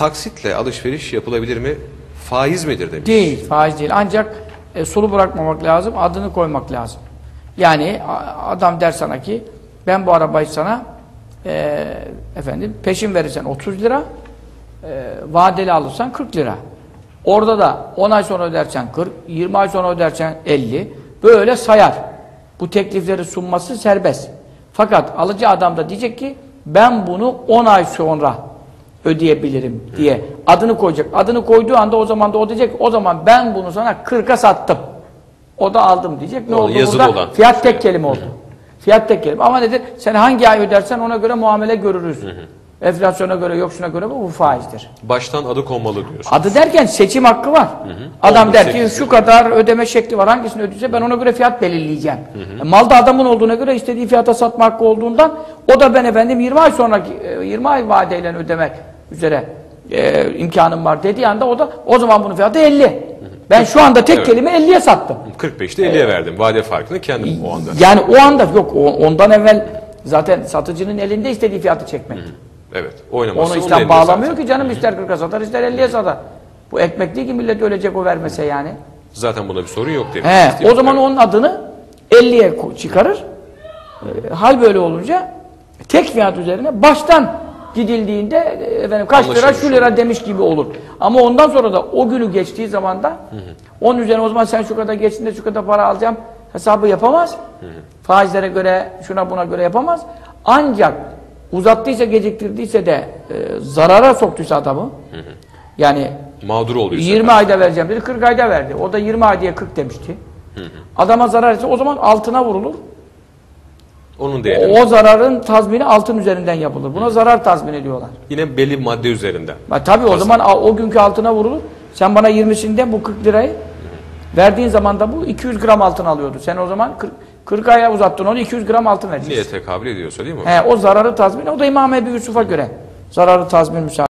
taksitle alışveriş yapılabilir mi? Faiz midir demiş. Değil, faiz değil. Ancak e, sulu bırakmamak lazım, adını koymak lazım. Yani adam der sana ki, ben bu arabayı sana e, efendim peşin verirsen 30 lira, e, vadeli alırsan 40 lira. Orada da 10 ay sonra ödersen 40, 20 ay sonra ödersen 50. Böyle sayar. Bu teklifleri sunması serbest. Fakat alıcı adam da diyecek ki, ben bunu 10 ay sonra ödeyebilirim diye adını koyacak. Adını koyduğu anda o zaman da o diyecek o zaman ben bunu sana 40'a sattım. O da aldım diyecek. Ne Oldu, oldu burada? olan Fiyat tek kelime oldu. Fiyat tek kelime. Ama nedir? Sen hangi ay ödersen ona göre muamele görürüz. Enflasyona göre yok şuna göre bu, bu faizdir. Baştan adı konmalı diyorsun. Adı derken seçim hakkı var. Adam der ki şu kadar ödeme şekli var. Hangisini ödeyecekse ben ona göre fiyat belirleyeceğim. E, Malda adamın olduğuna göre istediği fiyata satma hakkı olduğundan o da ben efendim 20 ay sonraki e, 20 ay vadeyle ödemek üzere e, imkanım var dediği anda o da o zaman bunun fiyatı 50. Ben şu anda tek Evet. kelime 50'ye sattım. 45'te 50'ye verdim. Vade farkını kendim o anda. Yani o anda yok o- ondan evvel zaten satıcının elinde istediği fiyatı çekmek. Evet. Oynaması Onu onun İslam bağlamıyor zaten. ki canım ister 40'a satar ister 50'ye satar. Bu ekmek değil ki millet ölecek o vermese yani. Zaten buna bir sorun yok demiş. He, o zaman onun adını 50'ye ko- çıkarır. E, hal böyle olunca tek fiyat üzerine baştan gidildiğinde e, efendim kaç lira Anlaşılmış şu lira demiş gibi olur. Ama ondan sonra da o günü geçtiği zaman da onun üzerine o zaman sen şu kadar geçsin de şu kadar para alacağım hesabı yapamaz. Faizlere göre şuna buna göre yapamaz. Ancak uzattıysa geciktirdiyse de e, zarara soktuysa adamı yani Mağdur oluyor. 20 ayda vereceğim dedi, 40 ayda verdi. O da 20 ay diye 40 demişti. Adama zarar etse o zaman altına vurulur. Onun değeri. O zararın tazmini altın üzerinden yapılır. Buna zarar tazmin ediyorlar. Yine belli madde üzerinden. Ha, tabii o zaman o günkü altına vurulur. Sen bana 20'sinde bu 40 lirayı verdiğin zaman da bu 200 gram altın alıyordu. Sen o zaman 40, 40 aya uzattın onu 200 gram altın vereceksin. Niye tekabül ediyorsa değil mi? He, o zararı tazmin. O da İmam Ebu Yusuf'a göre. Zararı tazmin müsaade.